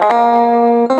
Música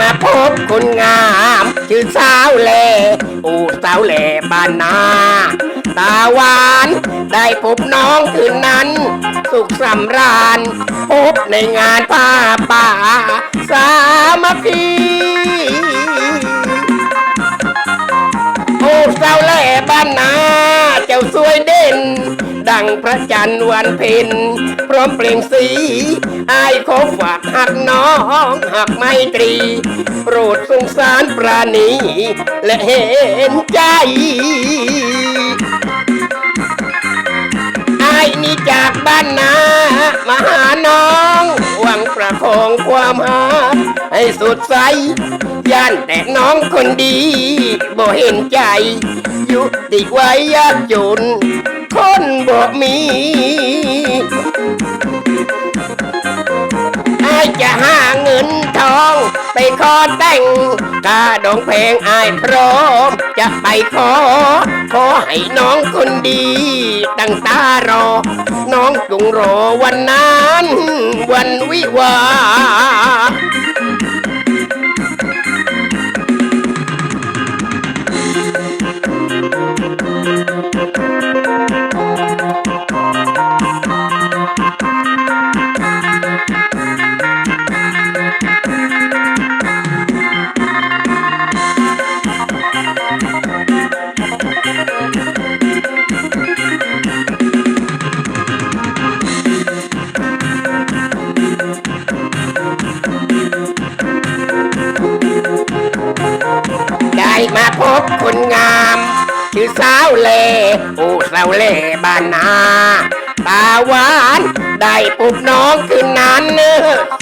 มาพบคนงาม ชื่อสาวแหล่อูสาวแหล่บ้านนา ตาหวาน ได้พบน้องคืนนั้น สุขสำราญ พบในงานผ้าป่า สามัคคีโอ้สาวแหล่บ้านนา จ้าสวยเด่น ดังพระจันทร์วันเพ็ญพร้อมเปล่งสีอายขอฝากหักน้องหักไมตรี โปรดสงสารปราณี และเห็นใจไอ้นี่จากบ้านนามาหาน้อง วังประคองความหาให้สุดใส ย่านแต่น้องคนดีบ่เห็นใจ ยุติไว้ยากจน คนบ่มีไอจะหาเงินทอง ไปขอแต่งกาดองเพลงไอ้ายพร้อม จะไปขอ ขอให้น้องคนดีตั้งตารอ น้องจงรอวันนั้น วันวิวา มาพบคนงามชื่อสาวเล่โอ้สาวเล่บ้านนาตาหวานได้พบน้องคืนนั้น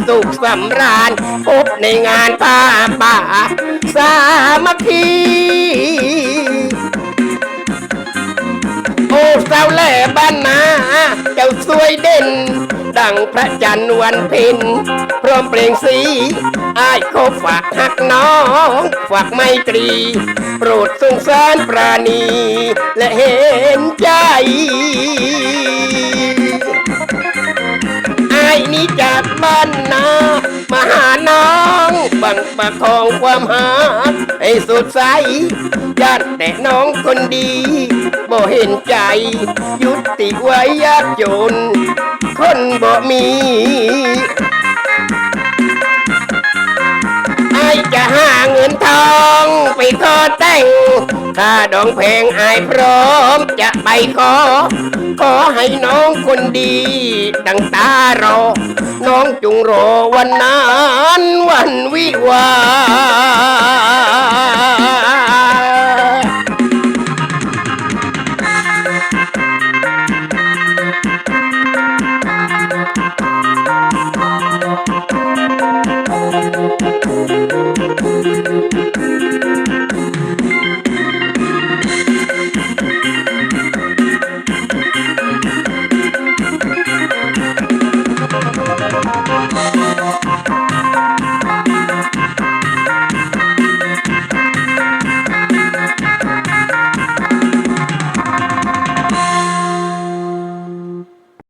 สุขสำราญพบในงานผ้าป่า สามัคคีโอ้สาวแล่บ้านนาเจ้าสวยเด่น ดังพระจันทร์วันเพ็ญพร้อมเปล่งสี อายขอฝากหักน้อง ฝากไมตรี โปรดสงสารปราณี และเห็นใจไอ้นี่จากบ้านนามาหาน้องบังประคองความหาให้สุดใสญาติแต่น้องคนดีบ่เห็นใจ ยุติไว้ยากจน คนบ่มี จะหาเงินทองไปขอแต่งถ้าดองเพลงอายพร้อมจะไปขอ ขอให้น้องคนดีดังตารอ น้องจุงรอวันนั้นวันวิวา